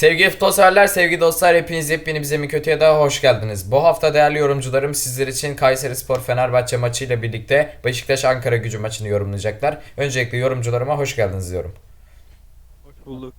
Sevgili futbol severler, sevgili dostlar hepiniz yepyeni bize mi kötüye daha hoş geldiniz. Bu hafta değerli yorumcularım sizler için Kayseri Spor Fenerbahçe maçıyla birlikte Beşiktaş Ankara gücü maçını yorumlayacaklar. Öncelikle yorumcularıma hoş geldiniz diyorum. Hoş bulduk.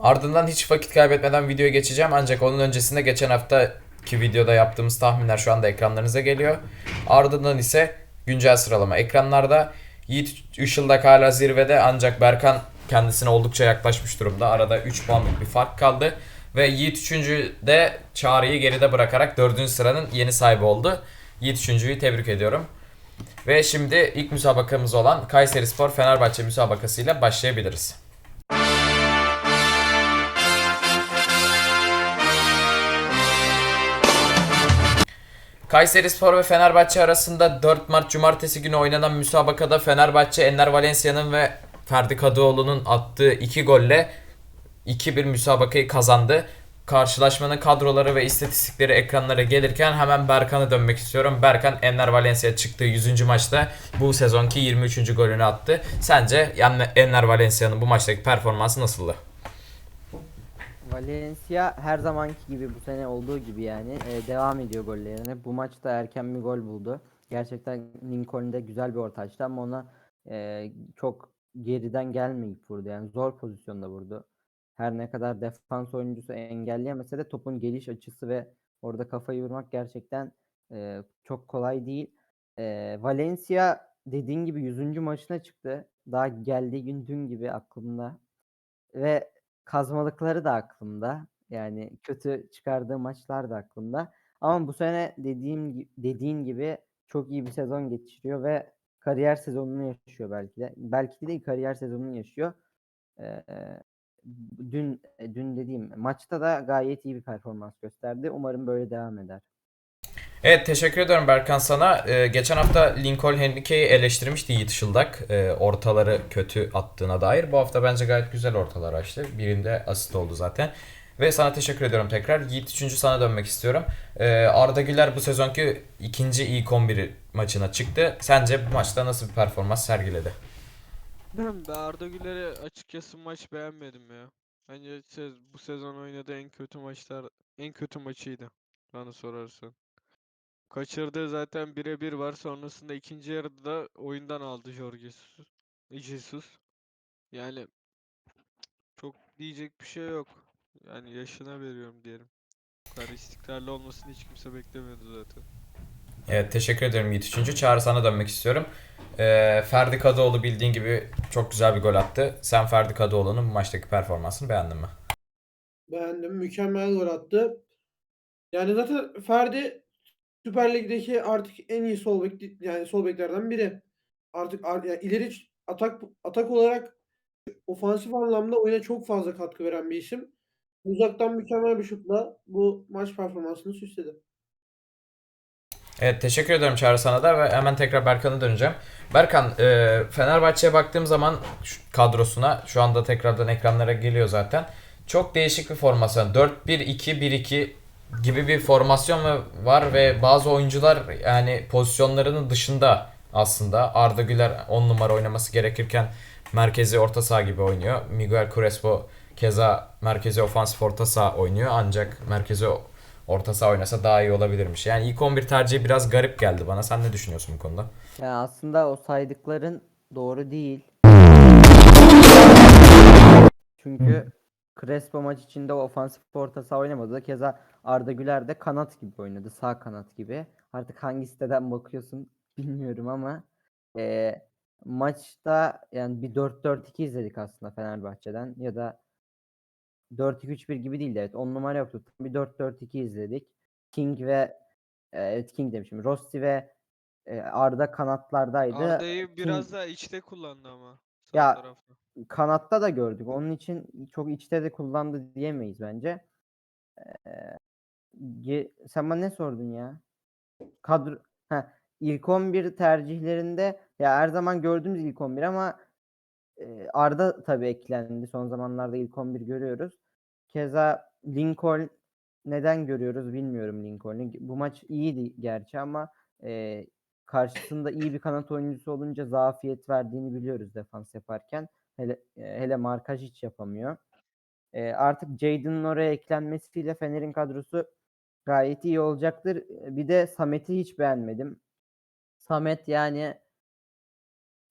Ardından hiç vakit kaybetmeden videoya geçeceğim ancak onun öncesinde geçen haftaki videoda yaptığımız tahminler şu anda ekranlarınıza geliyor. Ardından ise güncel sıralama ekranlarda. Yiğit Işıldak hala zirvede ancak Berkan kendisine oldukça yaklaşmış durumda. Arada 3 puanlık bir fark kaldı. Ve Yiğit 3. de Çağrı'yı geride bırakarak 4. sıranın yeni sahibi oldu. Yiğit 3.'yü tebrik ediyorum. Ve şimdi ilk müsabakamız olan Kayseri Spor Fenerbahçe müsabakasıyla başlayabiliriz. Kayseri Spor ve Fenerbahçe arasında 4 Mart Cumartesi günü oynanan müsabakada Fenerbahçe Enner Valencia'nın ve Ferdi Kadıoğlu'nun attığı 2 golle 2-1 müsabakayı kazandı. Karşılaşmanın kadroları ve istatistikleri ekranlara gelirken hemen Berkan'a dönmek istiyorum. Berkan Enner Valencia çıktığı 100. maçta bu sezonki 23. golünü attı. Sence Enner Valencia'nın bu maçtaki performansı nasıldı? Valencia her zamanki gibi bu sene olduğu gibi yani e, devam ediyor gollerine. Bu maçta erken bir gol buldu. Gerçekten Lincoln'de güzel bir orta açtı ama ona e, çok geriden gelmeyip vurdu. Yani zor pozisyonda vurdu. Her ne kadar defans oyuncusu engelleyemese de topun geliş açısı ve orada kafayı vurmak gerçekten e, çok kolay değil. E, Valencia dediğin gibi 100. maçına çıktı. Daha geldiği gün dün gibi aklımda. Ve kazmalıkları da aklımda. Yani kötü çıkardığı maçlar da aklımda. Ama bu sene dediğim dediğin gibi çok iyi bir sezon geçiriyor ve kariyer sezonunu yaşıyor belki de. Belki de kariyer sezonunu yaşıyor. Ee, dün e, dün dediğim maçta da gayet iyi bir performans gösterdi. Umarım böyle devam eder. Evet teşekkür ediyorum Berkan sana. Ee, geçen hafta Lincoln Henrique'yi eleştirmişti Yiğit Işıldak. Ee, ortaları kötü attığına dair. Bu hafta bence gayet güzel ortalar açtı. Birinde asist oldu zaten. Ve sana teşekkür ediyorum tekrar. Yiğit 3. sana dönmek istiyorum. Ee, Arda Güler bu sezonki ikinci ilk 11 maçına çıktı. Sence bu maçta nasıl bir performans sergiledi? Ben Arda Güler'i açıkçası maç beğenmedim ya. Bence sez- bu sezon oynadığı en kötü maçlar en kötü maçıydı bana sorarsan. Kaçırdığı zaten birebir var. Sonrasında ikinci yarıda oyundan aldı Jorge. Jesus. Yani çok diyecek bir şey yok. Yani yaşına veriyorum diyelim. Bu kadar istikrarlı olmasını hiç kimse beklemiyordu zaten. Evet teşekkür ederim Yiğit 3. Çağrı sana dönmek istiyorum. Ee, Ferdi Kadıoğlu bildiğin gibi çok güzel bir gol attı. Sen Ferdi Kadıoğlu'nun bu maçtaki performansını beğendin mi? Beğendim. Mükemmel gol attı. Yani zaten Ferdi Süper Lig'deki artık en iyi sol bek yani sol beklerden biri. Artık ar- yani ileri atak atak olarak ofansif anlamda oyuna çok fazla katkı veren bir isim. Uzaktan mükemmel bir şutla bu maç performansını süsledi. Evet teşekkür ederim Çağrı sana da ve hemen tekrar Berkan'a döneceğim. Berkan e, Fenerbahçe'ye baktığım zaman şu kadrosuna şu anda tekrardan ekranlara geliyor zaten. Çok değişik bir formasyon. 4-1-2-1-2 gibi bir formasyon var ve bazı oyuncular yani pozisyonlarının dışında aslında. Arda Güler 10 numara oynaması gerekirken merkezi orta saha gibi oynuyor. Miguel Crespo keza merkezi ofansif orta saha oynuyor ancak merkezi orta saha oynasa daha iyi olabilirmiş. Yani ilk 11 tercihi biraz garip geldi bana. Sen ne düşünüyorsun bu konuda? Yani aslında o saydıkların doğru değil. Çünkü Crespo maç içinde ofansif orta saha oynamadı. Keza Arda Güler de kanat gibi oynadı. Sağ kanat gibi. Artık hangi siteden bakıyorsun bilmiyorum ama eee, maçta yani bir 4-4-2 izledik aslında Fenerbahçe'den ya da 4-2-3-1 gibi değildi. Evet 10 numara yoktu. Bir 4-4-2 izledik. King ve e, evet King demişim. Rossi ve e, Arda kanatlardaydı. Arda'yı biraz King- daha içte kullandı ama Ya, tarafta. kanatta da gördük. Onun için çok içte de kullandı diyemeyiz bence. Ee, sen bana ne sordun ya? Kadro Heh, ilk 11 tercihlerinde ya her zaman gördüğümüz ilk 11 ama Arda tabii eklendi. Son zamanlarda ilk 11 görüyoruz. Keza Lincoln neden görüyoruz bilmiyorum Lincoln'u. Bu maç iyiydi gerçi ama e, karşısında iyi bir kanat oyuncusu olunca zafiyet verdiğini biliyoruz defans yaparken. Hele e, hele markaj hiç yapamıyor. E, artık Jadon'ın oraya eklenmesiyle Fener'in kadrosu gayet iyi olacaktır. Bir de Samet'i hiç beğenmedim. Samet yani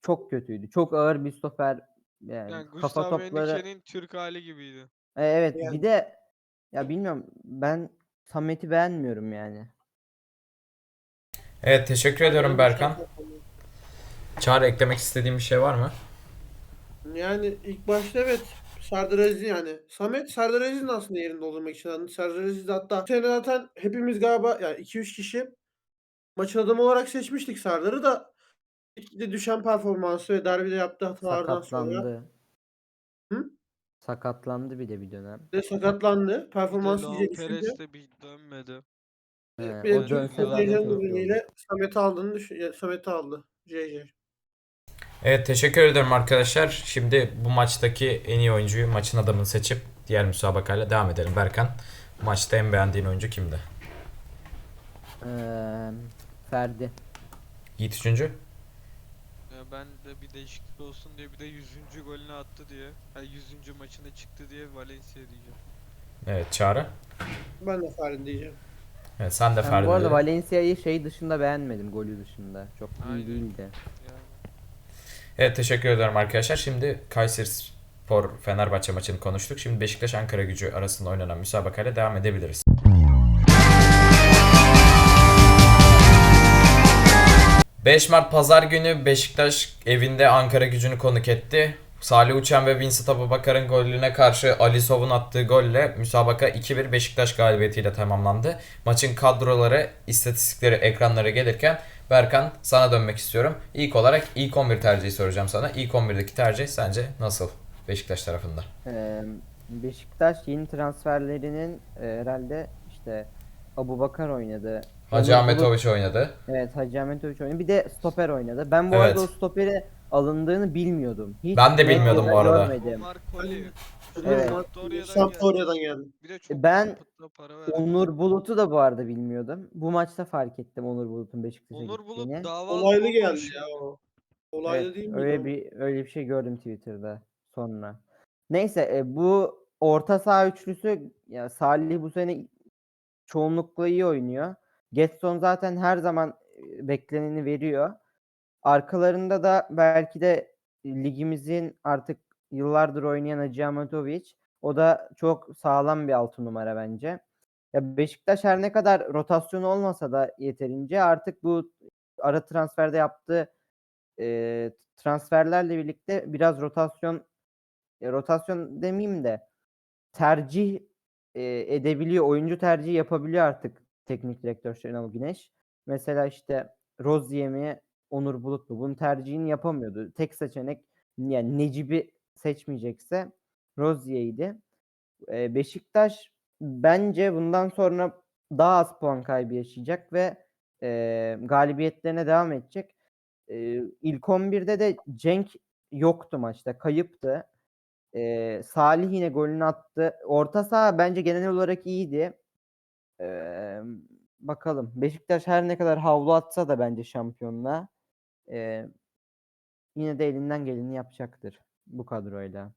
çok kötüydü. Çok ağır bir stoper. Yani, Yani kafa Gustav topları. Henrique'nin Türk hali gibiydi. E, Evet Yani- bir de ya bilmiyorum ben Samet'i beğenmiyorum yani. Evet teşekkür ediyorum Yani Berkan. Çağrı eklemek istediğin bir şey var mı? Yani ilk başta evet Serdar Aziz yani. Samet Serdar Aziz'in aslında yerini doldurmak için. Yani Serdar Aziz de hatta bu sene zaten hepimiz galiba yani 2-3 kişi maçın adamı olarak seçmiştik Serdar'ı da gitgide düşen performansı ve derbide yaptığı hatalardan sonra Sakatlandı. Hı? Sakatlandı bir de bir dönem. de sakatlandı. De Performansı Leon iyice Perez de bir dönmedi. He, bir de o Türk dönse zaten futbolcuların çok iyi olur. nedeniyle Samet'i aldığını düşün Samet'i aldı. JJ. Evet teşekkür ederim arkadaşlar. Şimdi bu maçtaki en iyi oyuncuyu maçın adamını seçip diğer müsabakayla devam edelim. Berkan maçta en beğendiğin oyuncu kimdi? Eee, Ferdi. Yiğit Üçüncü. Ben de bir değişiklik olsun diye bir de 100. golünü attı diye. Ha 100. maçına çıktı diye Valencia diyeceğim. Evet Çağrı. Ben de Ferdi diyeceğim. Evet sen de Ben Ferdi bu arada dedin. Valencia'yı şey dışında beğenmedim golü dışında. Çok iyi Aynen. değildi. Yani Evet teşekkür ederim arkadaşlar. Şimdi Kayseri Spor Fenerbahçe maçını konuştuk. Şimdi Beşiktaş Ankara Gücü arasında oynanan müsabakayla devam edebiliriz. ...5 Mart Pazar günü Beşiktaş evinde Ankara gücünü konuk etti. Salih Uçan ve Vincent Abubakar'ın golüne karşı Ali Sov'un attığı golle müsabaka 2-1 Beşiktaş galibiyetiyle tamamlandı. Maçın kadroları, istatistikleri ekranlara gelirken Berkan sana dönmek istiyorum. İlk olarak ilk 11 tercihi soracağım sana. İlk 11'deki tercih sence nasıl Beşiktaş tarafında? Eee, Beşiktaş yeni transferlerinin eee, herhalde işte Abubakar oynadı. Hacı Ahmetoviç oynadı. Evet Hacı Ahmetoviç oynadı. Bir de stoper oynadı. Ben bu arada Evet. o stoperi alındığını bilmiyordum. Hiç Ben de bilmiyordum bu arada. görmedim. Evet. Sampdoria'dan geldi. Ben. Onur Bulut'u da bu arada bilmiyordum. Bu maçta fark ettim Onur Bulut'un Beşiktaş'a Onur gittiğini. Bulut dava Olaylı geldi ya o. Olaylı Evet, değil mi? öyle bir öyle bir şey gördüm Twitter'da sonra. Neyse e, bu orta saha üçlüsü ya Salih bu sene çoğunlukla iyi oynuyor. Getson zaten her zaman bekleneni veriyor. Arkalarında da belki de ligimizin artık yıllardır oynayan Hacı Ahmetoviç. O da çok sağlam bir altı numara bence. Ya Beşiktaş her ne kadar rotasyonu olmasa da yeterince artık bu ara transferde yaptığı e, transferlerle birlikte biraz rotasyon e, rotasyon demeyeyim de tercih e, edebiliyor, oyuncu tercihi yapabiliyor artık teknik direktör Şenol Güneş. Mesela işte Rozier mi, Onur Bulut mu? Bunun tercihini yapamıyordu. Tek seçenek yani Necip'i seçmeyecekse Rozier'ydi. E, Beşiktaş bence bundan sonra daha az puan kaybı yaşayacak ve e, galibiyetlerine devam edecek. E, ilk 11'de de Cenk yoktu maçta. Kayıptı. E, Salih yine golünü attı. Orta saha bence genel olarak iyiydi. Bakalım. Beşiktaş her ne kadar havlu atsa da bence şampiyonluğa e, yine de elinden geleni yapacaktır bu kadroyla.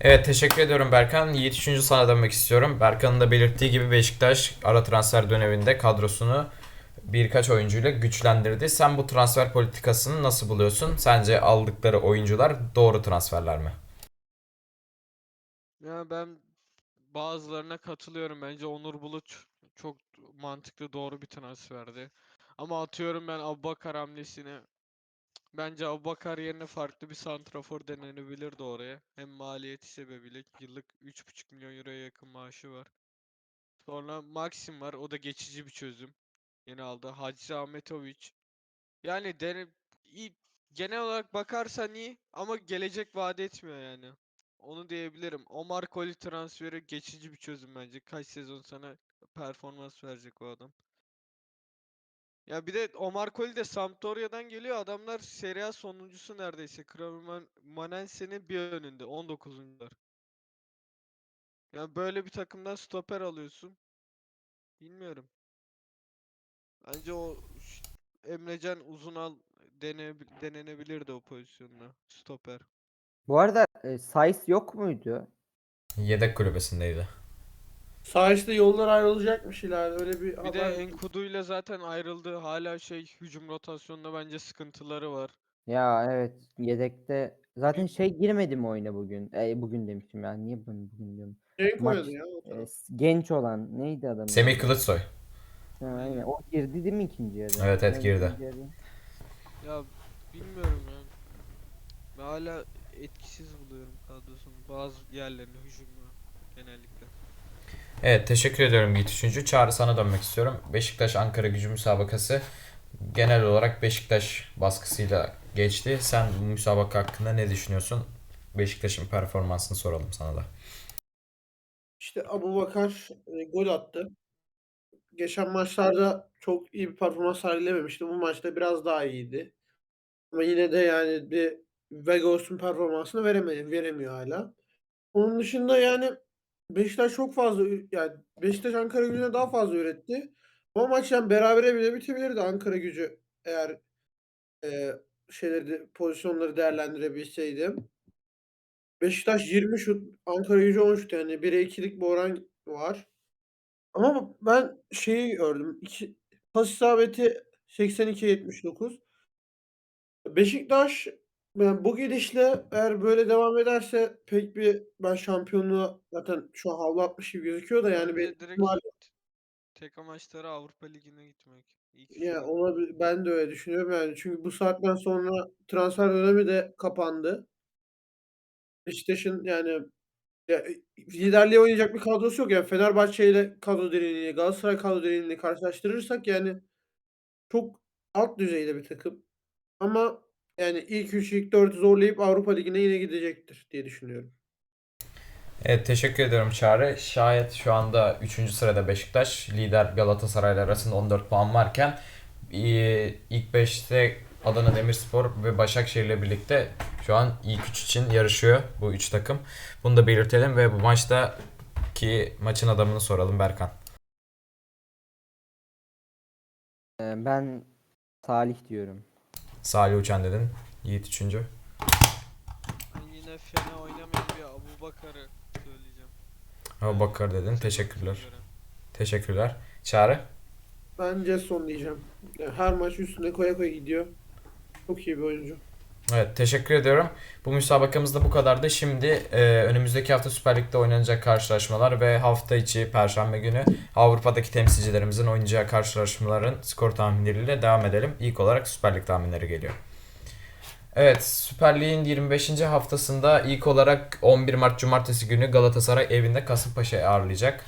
Evet teşekkür ediyorum Berkan. Yiğit Üçüncü sana dönmek istiyorum. Berkan'ın da belirttiği gibi Beşiktaş ara transfer döneminde kadrosunu birkaç oyuncuyla güçlendirdi. Sen bu transfer politikasını nasıl buluyorsun? Sence aldıkları oyuncular doğru transferler mi? Ya ben bazılarına katılıyorum. Bence Onur Bulut çok mantıklı doğru bir transferdi. Ama atıyorum ben Abubakar hamlesini bence Abubakar yerine farklı bir santrafor denenebilirdi oraya. Hem maliyeti sebebiyle yıllık 3,5 milyon euroya yakın maaşı var. Sonra Maxim var. O da geçici bir çözüm. Yeni aldı. Hacı Ahmetoviç. Yani dene, genel olarak bakarsan iyi ama gelecek vaat etmiyor yani. Onu diyebilirim. Omar Koli transferi geçici bir çözüm bence. Kaç sezon sana performans verecek o adam. Ya bir de Omar Koli de Sampdoria'dan geliyor. Adamlar Serie A sonuncusu neredeyse. Cremonense'nin bir önünde. 19'uncular. Ya böyle bir takımdan stoper alıyorsun. Bilmiyorum. Bence o Emrecan Uzunal dene, denenebilirdi o pozisyonda. Stoper. Bu arada e, Saiz yok muydu? Yedek kulübesindeydi. Sağ işte yollar ayrılacakmış ileride öyle bir Bir de haber. Enkudu ile zaten ayrıldı. Hala şey hücum rotasyonunda bence sıkıntıları var. Ya evet yedekte zaten şey girmedi mi oyuna bugün? E, bugün demiştim ya. Niye bunu bugün diyorum? Maç- oynadı ya. o E, s- genç olan neydi adamın? Semih? Kılıçsoy. Ha, aynen. O girdi değil mi ikinci yarı? Evet, evet, girdi. ikinci yarı. Ya bilmiyorum ya. Ben hala etkisiz buluyorum kadrosunu. Bazı yerlerini hücumla genellikle. Evet teşekkür ediyorum Yiğit Üçüncü. Çağrı sana dönmek istiyorum. Beşiktaş Ankara gücü müsabakası genel olarak Beşiktaş baskısıyla geçti. Sen bu müsabaka hakkında ne düşünüyorsun? Beşiktaş'ın performansını soralım sana da. İşte Abubakar e, gol attı. Geçen maçlarda çok iyi bir performans sergilememişti. Bu maçta biraz daha iyiydi. Ama yine de yani bir Vegas'ın performansını veremiyor, veremiyor hala. Onun dışında yani Beşiktaş çok fazla yani Beşiktaş Ankara gücüne daha fazla üretti. Ama maç yani berabere bile bitebilirdi Ankara gücü eğer e, şeyleri pozisyonları değerlendirebilseydi. Beşiktaş 20 şut, Ankara gücü 10 şut yani 1'e 2'lik bir oran var. Ama ben şeyi gördüm. İki, pas isabeti 82-79. Beşiktaş yani bu gidişle eğer böyle devam ederse pek bir ben şampiyonluğa zaten şu an havlu atmış gibi gözüküyor da yani Bence bir direkt ihtimal tek amaçları Avrupa Ligi'ne gitmek. İlk ya üçe. ona bir- ben de öyle düşünüyorum yani çünkü bu saatten sonra transfer dönemi de kapandı. Beşiktaş'ın yani ya, liderliğe oynayacak bir kadrosu yok yani Fenerbahçe ile kadro derinliği, Galatasaray kadro derinliğini karşılaştırırsak yani çok alt düzeyde bir takım. Ama yani ilk 3 ilk 4'ü zorlayıp Avrupa Ligi'ne yine gidecektir diye düşünüyorum. Evet teşekkür ediyorum Çağrı. Şayet şu anda 3. sırada Beşiktaş, lider Galatasaray ile arasında 14 puan varken e, ilk 5'te Adana Demirspor ve Başakşehir ile birlikte şu an ilk 3 için yarışıyor bu 3 takım. Bunu da belirtelim ve bu maçta ki maçın adamını soralım Berkan. E, ben Salih diyorum. Salih Uçan dedin. Yiğit 3. Ben yine fena oynamayan bir Abubakar'ı söyleyeceğim. Abu Bakar dedin. Teşekkürler. Teşekkürler. Çağrı. Ben Jetson diyeceğim. Her maç üstüne koya koya gidiyor. Çok iyi bir oyuncu. Evet teşekkür ediyorum. Bu müsabakamız da bu kadardı. Şimdi e, önümüzdeki hafta Süper Lig'de oynanacak karşılaşmalar ve hafta içi Perşembe günü Avrupa'daki temsilcilerimizin oynayacağı karşılaşmaların skor tahminleriyle devam edelim. İlk olarak Süper Lig tahminleri geliyor. Evet Süper Lig'in 25. haftasında ilk olarak 11 Mart Cumartesi günü Galatasaray evinde Kasımpaşa'yı ağırlayacak.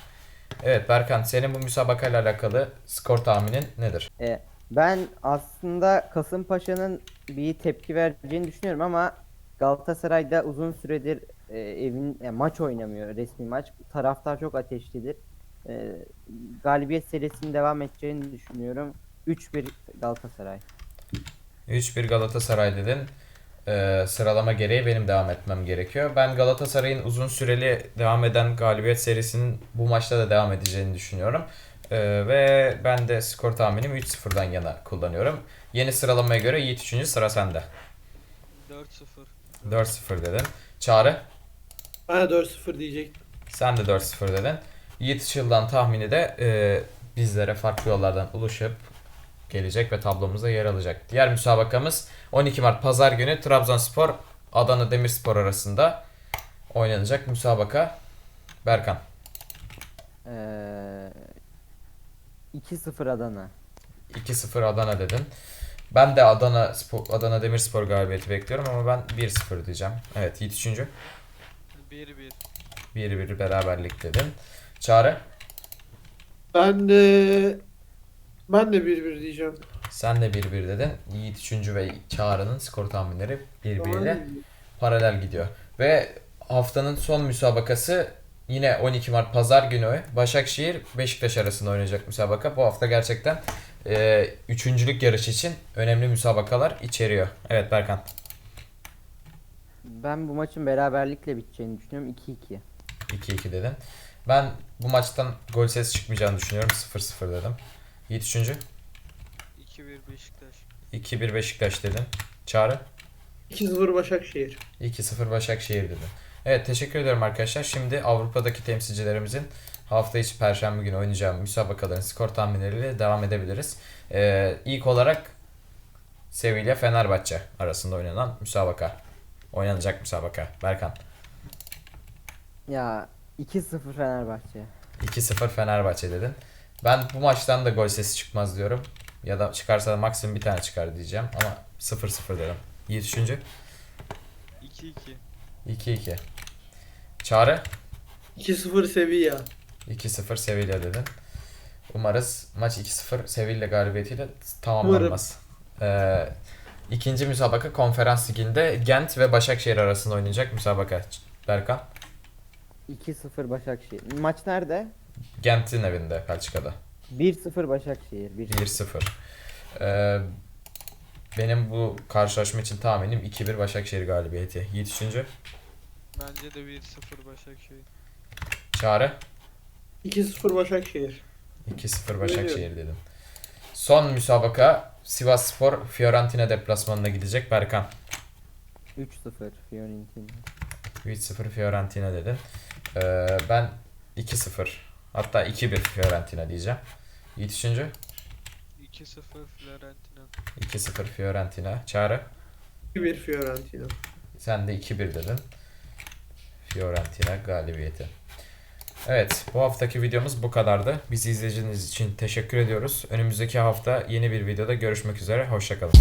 Evet Berkan senin bu müsabakayla alakalı skor tahminin nedir? E, ben aslında Kasımpaşa'nın bir tepki vereceğini düşünüyorum ama Galatasaray'da uzun süredir e, evin e, maç oynamıyor resmi maç. Taraftar çok ateşlidir. E, galibiyet serisinin devam edeceğini düşünüyorum. 3-1 Galatasaray. 3-1 Galatasaray dedin. Ee, sıralama gereği benim devam etmem gerekiyor. Ben Galatasaray'ın uzun süreli devam eden galibiyet serisinin bu maçta da devam edeceğini düşünüyorum. Ee, ve ben de skor tahminim 3-0'dan yana kullanıyorum. Yeni sıralamaya göre Yiğit 3. sıra sende. 4-0. 4-0 dedin. Çağrı Ben de 4-0 diyecektim. sen de 4-0 dedin. Yiğit Işıl'dan tahmini de e, bizlere farklı yollardan ulaşıp gelecek ve tablomuzda yer alacak. Diğer müsabakamız 12 Mart Pazar günü Trabzonspor Adana Demirspor arasında oynanacak müsabaka. Berkan. E, 2-0 Adana. 2-0 Adana dedin. Ben de Adana Spor, Adana Demirspor galibiyeti bekliyorum ama ben 1-0 diyeceğim. Evet Yiğit 3. 1-1. 1-1 beraberlik dedin. Çağrı Ben de ben de 1-1 diyeceğim. sen de 1-1 dedin. Yiğit 3. ve Çağrı'nın skor tahminleri 1-1 ile Tamam. paralel gidiyor. Ve haftanın son müsabakası yine 12 Mart Pazar günü Başakşehir Beşiktaş arasında oynayacak müsabaka. Bu hafta gerçekten e, üçüncülük yarışı için önemli müsabakalar içeriyor. Evet Berkan. Ben bu maçın beraberlikle biteceğini düşünüyorum. 2-2. 2-2 dedin. Ben bu maçtan gol sesi çıkmayacağını düşünüyorum. 0-0 dedim. Yiğit 3. 2-1 Beşiktaş. 2-1 Beşiktaş dedin. Çağrı. 2-0 Başakşehir. 2-0 Başakşehir dedin. Evet teşekkür ediyorum arkadaşlar. Şimdi Avrupa'daki temsilcilerimizin hafta içi Perşembe günü oynayacağı müsabakaların skor tahminleriyle devam edebiliriz. Ee, ilk olarak Sevilla Fenerbahçe arasında oynanan müsabaka. Oynanacak müsabaka. Berkan. Ya 2-0 Fenerbahçe. 2-0 Fenerbahçe dedin. Ben bu maçtan da gol sesi çıkmaz diyorum. Ya da çıkarsa da maksimum bir tane çıkar diyeceğim. Ama 0-0 dedim. Yiğit Üçüncü. 2-2. 2-2. Çağrı. 2-0 Sevilla. 2-0 Sevilla dedin. Umarız maç 2-0 Sevilla galibiyetiyle tamamlanmaz. Ee, ikinci müsabaka konferans liginde Gent ve Başakşehir arasında oynayacak müsabaka. Berkan. 2-0 Başakşehir. Maç nerede? Gent'in evinde Belçika'da. 1-0 Başakşehir. 1-0. 1-0. Ee, benim bu karşılaşma için tahminim 2-1 Başakşehir galibiyeti. Yiğit Üçüncü. Bence de 1-0 Başakşehir. Çağrı. 2-0 Başakşehir. 2-0 Başakşehir dedim. Son müsabaka Sivas Spor Fiorentina deplasmanına gidecek Berkan. 3-0 Fiorentina. 3-0 Fiorentina dedin. Ee, ben 2-0 hatta 2-1 Fiorentina diyeceğim. Yiğit Üçüncü. 2-0 Fiorentina. 2-0 Fiorentina. Çağrı. 2-1 Fiorentina. Sen de 2-1 dedin. Fiorentina galibiyeti. Evet bu haftaki videomuz bu kadardı. Bizi izlediğiniz için teşekkür ediyoruz. Önümüzdeki hafta yeni bir videoda görüşmek üzere. Hoşçakalın.